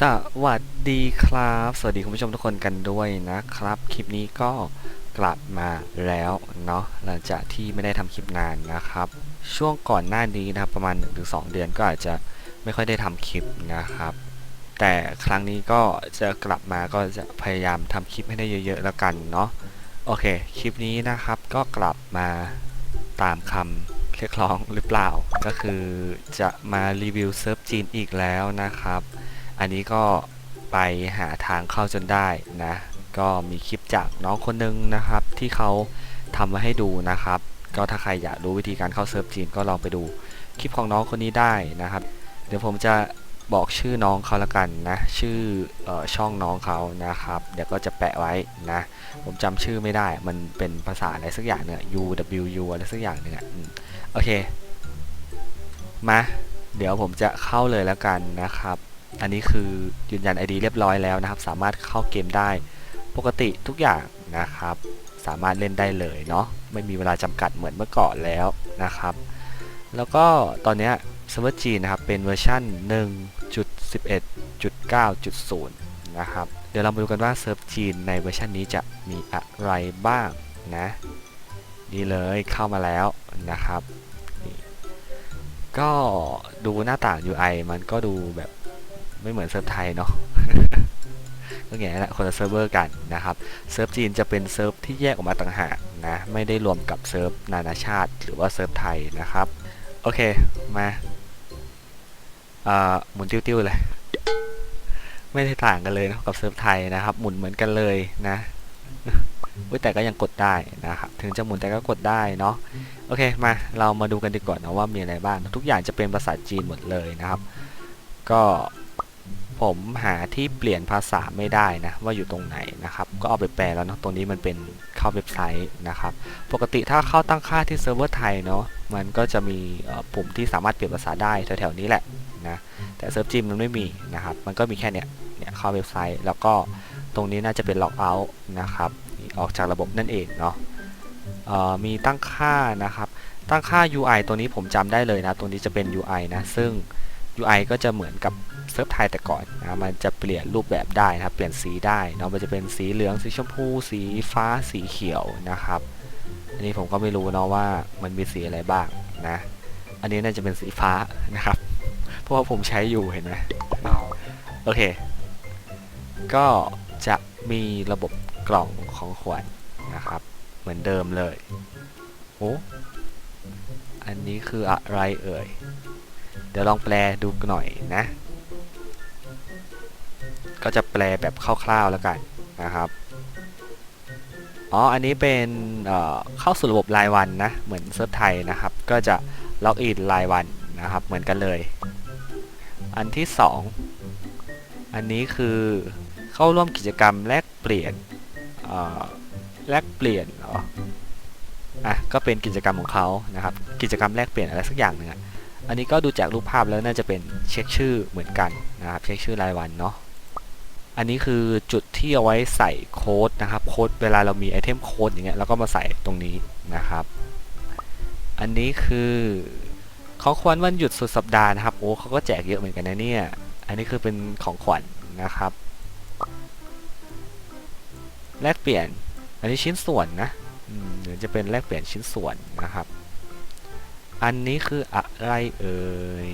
สวัสดีครับ สวัสดีคุณผู้ชมทุกคนกันด้วยนะครับ คลิปนี้ก็กลับมาแล้วเนาะหลังจากที่ไม่ได้ทำคลิปนานนะครับ ช่วงก่อนหน้านี้นะครับประมาณ 1-2 เดือนก็อาจจะไม่ค่อยได้ทำคลิปนะครับ แต่ครั้งนี้ก็จะกลับมาก็จะพยายามทำคลิปให้ได้เยอะๆแล้วกันเนาะโอเค คลิปนี้นะครับก็กลับมาตามคำเรียกร้องหรือเปล่า ก็คือจะมารีวิวเซิร์ฟจีนอีกแล้วนะครับ อันนี้ก็ไปหาทางเข้าจนได้นะ ก็มีคลิปจากน้องคนหนึงนะครับ ที่เขาทำมาให้ดูนะครับ ก็ถ้าใครอยากรู้วิธีการเข้าเซิร์ฟจีนก็ลองไปดูคลิปของน้องคนนี้ได้นะครับ เดี๋ยวผมจะบอกชื่อน้องเขาละกันนะ ชื่อออช่องน้องเขานะครับ เดี๋ยวก็จะแปะไว้นะ ผมจำชื่อไม่ได้ มันเป็นภาษาอะไรสักอย่างเนี่ย U W U อะไรสักอย่างหนึ่งโอเค มา เดี๋ยวผมจะเข้าเลยแล้วกันนะครับ อันนี้คือยืนยัน ID เรียบร้อยแล้วนะครับ สามารถเข้าเกมได้ปกติทุกอย่างนะครับ สามารถเล่นได้เลยเนาะไม่มีเวลาจำกัดเหมือนเมื่อก่อนแล้วนะครับ แล้วก็ตอนนี้เซิร์ฟเวอร์จีนนะครับเป็นเวอร์ชัน1.11.9.0 นะครับ เดี๋ยวเรามาดูกันว่าเซิร์ฟจีนในเวอร์ชันนี้จะมีอะไรบ้างนะนี่เลยเข้ามาแล้วนะครับนี่ก็ดูหน้าต่าง UI มันก็ดูแบบ ไม่เหมือนเซิร์ฟไทยเนาะก็อย่างนี้แหละคนละเซิร์ฟเวอร์กันนะครับเซิร์ฟจีนจะเป็นเซิร์ฟที่แยกออกมาต่างหากนะไม่ได้รวมกับเซิร์ฟนานาชาติ หรือว่าเซิร์ฟไทยนะครับโอเคมาอ่าหมุนติ้วๆเลย ไม่ได้ต่างกันเลยนะกับเซิร์ฟไทยนะครับ หมุนเหมือนกันเลยนะแต่ก็ยังกดได้นะครับถึงจะหมุนแต่ก็กดได้เนาะโอเคมาเรามาดูกันดีกว่านะว่ามีอะไรบ้างทุกอย่างจะเป็นภาษาจีนหมดเลยนะครับ ก็ ผมหาที่เปลี่ยนภาษาไม่ได้นะว่าอยู่ตรงไหนนะครับ ก็เอาไปแปลแล้วเนาะตรงนี้มันเป็นเข้าเว็บไซต์นะครับ ปกติถ้าเข้าตั้งค่าที่เซิร์ฟเวอร์ไทยเนาะมันก็จะมีปุ่มที่สามารถเปลี่ยนภาษาได้แถวๆนี้แหละนะแต่เซิร์ฟจีนมันไม่มีนะครับ มันก็มีแค่เนี้ยเนี่ยเข้าเว็บไซต์ แล้วก็ตรงนี้น่าจะเป็นล็อกเอาท์นะครับออกจากระบบนั่นเองเนาะมีตั้งค่านะครับ ตั้งค่า UI ตัวนี้ผมจำได้เลยนะ ตัวนี้จะเป็น UI นะซึ่ง UI ก็จะเหมือนกับเซิร์ฟไทยแต่ก่อนนะมันจะเปลี่ยนรูปแบบได้นะครับ เปลี่ยนสีได้เนาะมันจะเป็นสีเหลือง สีชมพู สีฟ้า สีเขียวนะครับ อันนี้ผมก็ไม่รู้เนาะว่ามันมีสีอะไรบ้างนะ อันนี้น่าจะเป็นสีฟ้านะครับ เพราะว่าผมใช้อยู่เห็นไหมโอเค ก็จะมีระบบกล่องของขวัญนะครับ เหมือนเดิมเลย โอ้ อันนี้คืออะไรเอ่ย เดี๋ยวลองแปลดูหน่อยนะ ก็จะแปลแบบคร่าวๆแล้วกันนะครับอ๋อ อันนี้เป็นเเข้าสู่ระบบรายวันนะ เหมือนเซิร์ฟไทยนะครับ ก็จะล็อกอินรายวันนะครับ เหมือนกันเลย อันที่ 2 อันนี้คือเข้าร่วมกิจกรรมแลกเปลี่ยนแลกเปลี่ยนเหรอ อะ ก็เป็นกิจกรรมของเขานะครับ กิจกรรมแลกเปลี่ยนอะไรสักอย่างหนึ่งอะ อันนี้ก็ดูจากรูปภาพแล้วน่าจะเป็นเช็คชื่อเหมือนกันนะครับเช็คชื่อรายวันเนาะอันนี้คือจุดที่เอาไว้ใส่โค้ดนะครับโค้ดเวลาเรามีไอเทมโค้ดอย่างเงี้ยเราก็มาใส่ตรงนี้นะครับ อันนี้คือของขวัญวันหยุดสุดสัปดาห์นะครับโอ้เขาก็แจกเยอะเหมือนกันนะเนี่ยอันนี้คือเป็นของขวัญนะครับแลกเปลี่ยนอันนี้ชิ้นส่วนนะอืมเดี๋ยวจะเป็นแลกเปลี่ยนชิ้นส่วนนะครับ อันนี้คืออะไรเอ่ย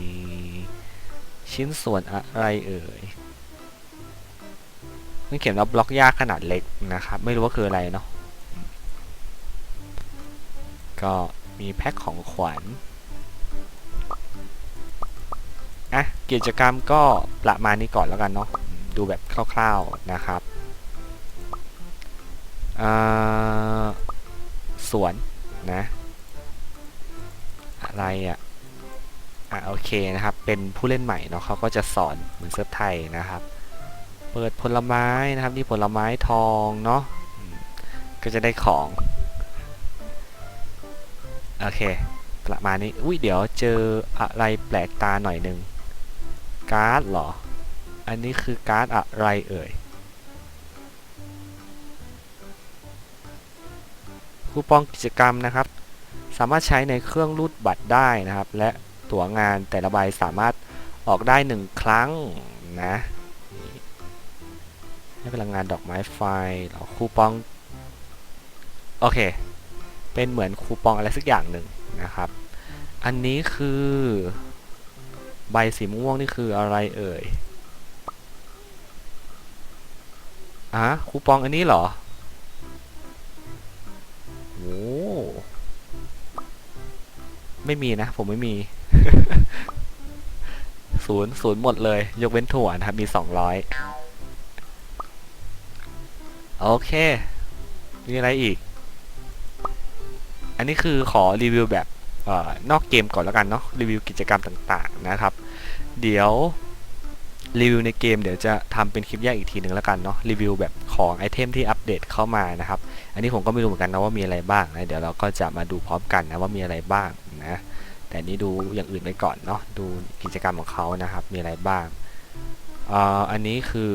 ชิ้นส่วนอะไรเอ่ยมันเขียนว่าบล็อกยากขนาดเล็กนะครับ ไม่รู้ว่าคืออะไรเนาะ ก็มีแพ็คของขวัญอะกิจกรรมก็ประมาณนี้ก่อนแล้วกันเนาะ ดูแบบคร่าวๆนะครับสวนนะ อะไรอะอะโอเคนะครับ เป็นผู้เล่นใหม่เนาะเขาก็จะสอนเหมือนเซิร์ฟไทยนะครับ เปิดผลไม้นะครับนี่ผลไม้ทองเนาะก็จะได้ของ โอเค ประมาณนี้ อุ้ยเดี๋ยวเจออะไรแปลกตาหน่อยหนึ่งการ์ดเหรอ อันนี้คือการ์ดอะไรเอ่ย คูปองกิจกรรมนะครับ สามารถใช้ในเครื่องรูดบัตรได้นะครับ และตั๋วงานแต่ละใบสามารถออกได้หนึ่งครั้งนะให้พลังงานดอกไม้ไฟเหรอคูปอง โอเค เป็นเหมือนคูปองอะไรสักอย่างหนึ่งนะครับ อันนี้คือใบสีม่วงนี่คืออะไรเอ่ยอะคูปองอันนี้เหรอ ไม่มีนะ ผมไม่มีศูนย์ศูนย์หมดเลย ยกเว้นถั่วนะครับ มีสองร้อยโอเค มีอะไรอีก อันนี้คือขอรีวิวแบบออนอกเกมก่อนแล้วกันเนาะรีวิวกิจกรรมต่างๆนะครับ เดี๋ยวรีวิวในเกมเดี๋ยวจะทำเป็นคลิปแยกอีกทีหนึ่งแล้วกันเนาะรีวิวแบบของไอเทมที่อัปเดตเข้ามานะครับ อันนี้ผมก็ไม่รู้เหมือนกันนะว่ามีอะไรบ้างนะเดี๋ยวเราก็จะมาดูพร้อมกันนะว่ามีอะไรบ้าง นะ แต่นี้ดูอย่างอื่นไปก่อนเนาะดูกิจกรรมของเขานะครับ มีอะไรบ้างอ่ออันนี้คือ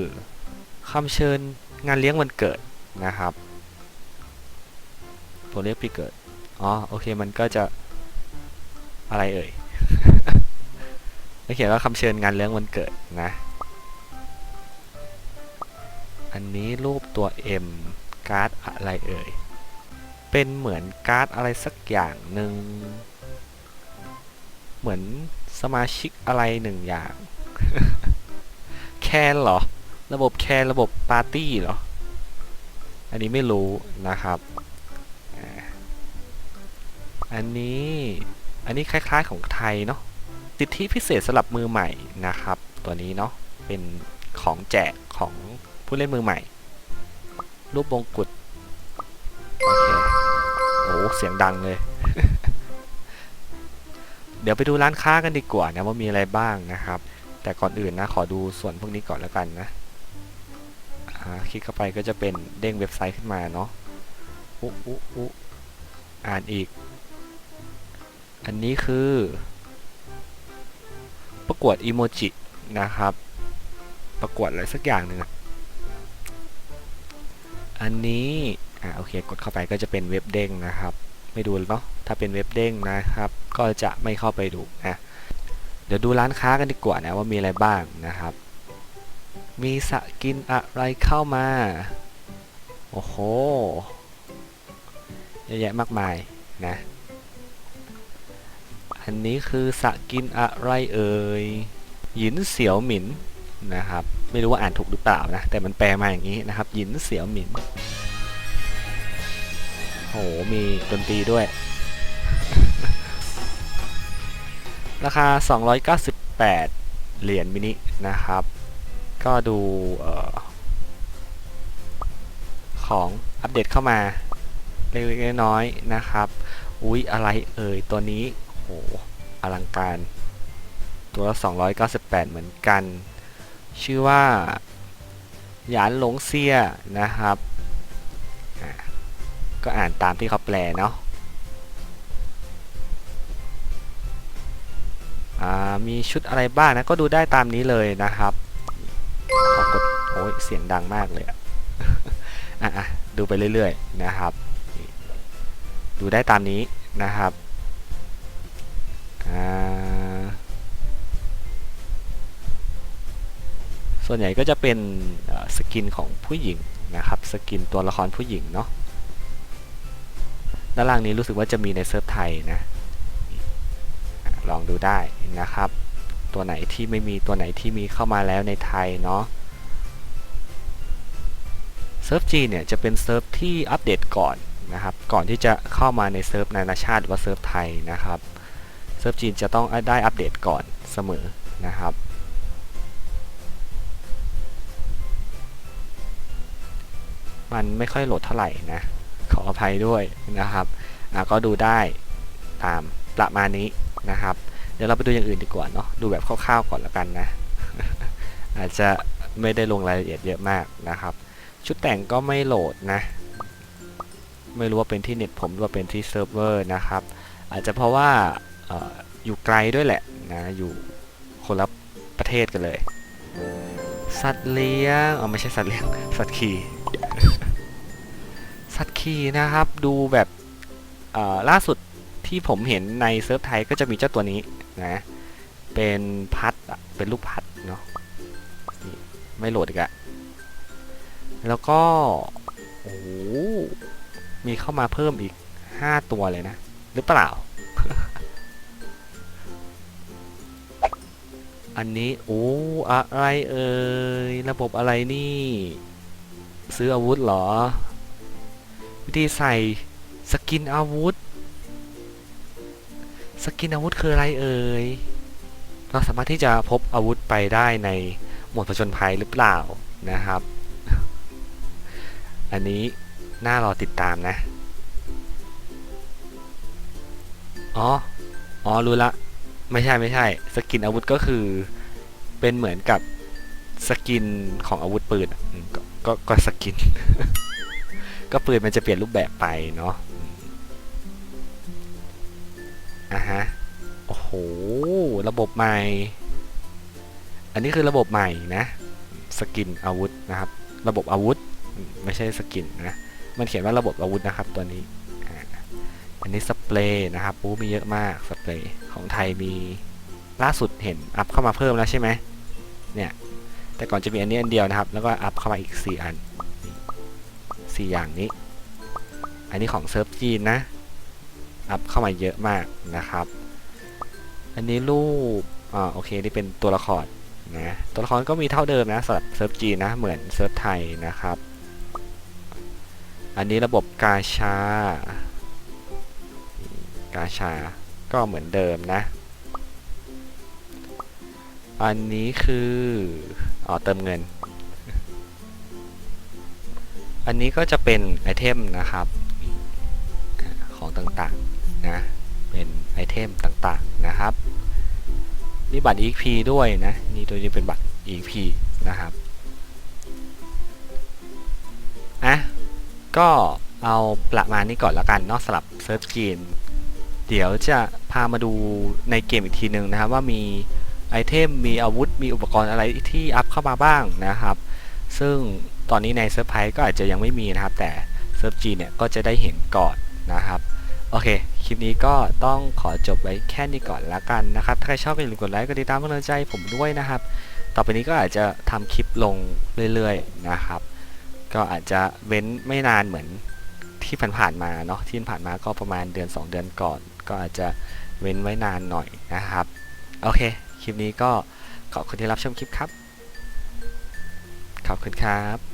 คำเชิญงานเลี้ยงวันเกิดนะครับตัวเลขปีเกิดอ๋อโอเคมันก็จะอะไรเอ่ยไม่เขียนว่าคำเชิญงานเลี้ยงวันเกิดนะ อันนี้รูปตัว M การ์ดอะไรเอ่ย เป็นเหมือนการ์ดอะไรสักอย่างหนึ่ง เหมือนสมาชิกอะไรหนึ่งอย่าง แคนเหรอ ระบบแคนระบบปาร์ตี้เหรอ อันนี้ไม่รู้นะครับ อันนี้อันนี้คล้าย ๆของไทยเนาะสิทธิพิเศษสำหรับมือใหม่นะครับ ตัวนี้เนาะเป็นของแจกของผู้เล่นมือใหม่ รูปมงกุฎโอเคโอ้เสียงดังเลย เดี๋ยวไปดูร้านค้ากันดีกว่านะว่ามีอะไรบ้างนะครับ แต่ก่อนอื่นนะขอดูส่วนพวกนี้ก่อนแล้วกันนะคลิกเข้าไปก็จะเป็นเด้งเว็บไซต์ขึ้นมาเนาะอุ๊อุ๊อุ๊อ่านอีก อันนี้คือ ประกวดอีโมจินะครับ ประกวดอะไรสักอย่างหนึ่งอะอันนี้อ่าโอเคกดเข้าไปก็จะเป็นเว็บเด้งนะครับ ไม่ดูเนาะถ้าเป็นเว็บเด้งนะครับ ก็จะไม่เข้าไปดูนะเดี๋ยวดูร้านค้ากันดีกว่านะว่ามีอะไรบ้างนะครับ มีสกินอะไรเข้ามา โอ้โหเยอะแยะมากมายนะ อันนี้คือสกินอะไรเอ่ยหยินเสียวหมินนะครับ ไม่รู้ว่าอ่านถูกหรือเปล่านะ แต่มันแปลมาอย่างนี้นะครับหยินเสียวหมินโหมีดนตรีด้วย ราคา 298 เหรียญมินินะครับ ก็ดูออของอัปเดตเข้ามาเล็กๆน้อยๆนะครับ อุ๊ย อะไรเอ่ย ตัวนี้โหอลังการ ตัวละ 298 เหมือนกัน ชื่อว่า หยานหลงเซียนะครับ ก็อ่านตามที่เขาแปลเนาะ มีชุดอะไรบ้างนะ ก็ดูได้ตามนี้เลยนะครับขอกดโอ้ยเสียงดังมากเลยอะดูไปเรื่อยๆนะครับ ดูได้ตามนี้นะครับส่วนใหญ่ก็จะเป็นสกินของผู้หญิงนะครับ สกินตัวละครผู้หญิงเนาะด้านล่างนี้รู้สึกว่าจะมีในเซิร์ฟไทยนะ ลองดูได้นะครับ ตัวไหนที่ไม่มีตัวไหนที่มีเข้ามาแล้วในไทยเนาะเซิร์ฟจีนเนี่ยจะเป็นเซิร์ฟที่อัปเดตก่อนนะครับ ก่อนที่จะเข้ามาในเซิร์ฟนานาชาติหรือว่าเซิร์ฟไทยนะครับเซิร์ฟจีนจะต้องได้อัปเดตก่อนเสมอนะครับมันไม่ค่อยโหลดเท่าไหร่นะ ขออภัยด้วยนะครับก็ดูได้ตามประมาณนี้ นะครับ เดี๋ยวเราไปดูอย่างอื่นดีกว่าเนาะดูแบบคร่าวๆก่อนแล้วกันนะ อาจจะไม่ได้ลงรายละเอียดเยอะมากนะครับ ชุดแต่งก็ไม่โหลดนะ ไม่รู้ว่าเป็นที่เน็ตผมหรือว่าเป็นที่เซิร์ฟเวอร์นะครับ อาจจะเพราะว่าออยู่ไกลด้วยแหละนะอยู่คนละประเทศกันเลย สัตว์เลี้ยงอ๋อไม่ใช่สัตว์เลี้ยงสัตว์ขี่สัตว์ขี่นะครับ ดูแบบล่าสุด ที่ผมเห็นในเซิร์ฟไทยก็จะมีเจ้าตัวนี้นะเป็นพัดอะเป็นลูกพัดเนาะไม่โหลดอีกอะแล้วก็โอ้มีเข้ามาเพิ่มอีก 5 ตัวเลยนะ หรือเปล่า อันนี้ โอ้อะไรเอ่ย ระบบอะไรนี่ ซื้ออาวุธเหรอ วิธีใส่สกินอาวุธ สกินอาวุธคืออะไรเอ่ย เราสามารถที่จะพบอาวุธไปได้ในหมดผจญภัยหรือเปล่านะครับ อันนี้น่ารอติดตามนะ อ๋อ อ๋อ รู้ละ ไม่ใช่ไม่ใช่ สกินอาวุธก็คือเป็นเหมือนกับสกินของอาวุธปืนกก็ก็สกิน ก็ปืนมันจะเปลี่ยนรูปแบบไปเนาะ อะฮะ โอ้โห ระบบใหม่ อันนี้คือระบบใหม่นะ สกินอาวุธนะครับ ระบบอาวุธ ไม่ใช่สกินนะ มันเขียนว่าระบบอาวุธนะครับตัวนี้ อันนี้สเปรย์นะครับโอ้มีเยอะมากสเปรย์ของไทยมีล่าสุดเห็นอัพเข้ามาเพิ่มแล้วใช่ไหมเนี่ย แต่ก่อนจะมีอันนี้อันเดียวนะครับ แล้วก็อัพเข้ามาอีก 4 อัน 4 อย่างนี้ อันนี้ของเซิร์ฟจีนนะ อัพเข้ามาเยอะมากนะครับ อันนี้รูปอ่าโอเคนี่เป็นตัวละครนะตัวละครก็มีเท่าเดิมนะสำหรับเซิร์ฟจีนนะเหมือนเซิร์ฟไทยนะครับ อันนี้ระบบกาชา กาชาก็เหมือนเดิมนะ อันนี้คืออ๋อเติมเงิน อันนี้ก็จะเป็นไอเทมนะครับของต่างๆ นะ เป็นไอเทมต่างๆนะครับ มีบัตร EXP ด้วยนะ นี่ตัวนี้เป็นบัตร EXP นะครับอะก็เอาประมาณนี้ก่อนล้วกันเนาะสำหรับเซิร์ฟจีนเดี๋ยวจะพามาดูในเกมอีกทีหนึ่งนะครับ ว่ามีไอเทมมีอาวุธมีอุปกรณ์อะไรที่อัพเข้ามาบ้างนะครับ ซึ่งตอนนี้ในเซิร์ฟไพก็อาจจะยังไม่มีนะครับ แต่เซิร์ฟจีนเนี่ยก็จะได้เห็นก่อนนะครับ โอเค คลิปนี้ก็ต้องขอจบไว้แค่นี้ก่อนละกันนะครับ ถ้าใครชอบอย่าลืมกดไลค์ กดติดตามกำลังใจผมด้วยนะครับ ต่อไปนี้ก็อาจจะทำคลิปลงเรื่อยๆนะครับ ก็อาจจะเว้นไม่นานเหมือนที่ผ่านๆมาเนาะ ที่ผ่านมาก็ประมาณเดือน 2 เดือนก่อน ก็อาจจะเว้นไว้นานหน่อยนะครับ โอเค คลิปนี้ก็ขอบคุณที่รับชมคลิปครับ ขอบคุณครับ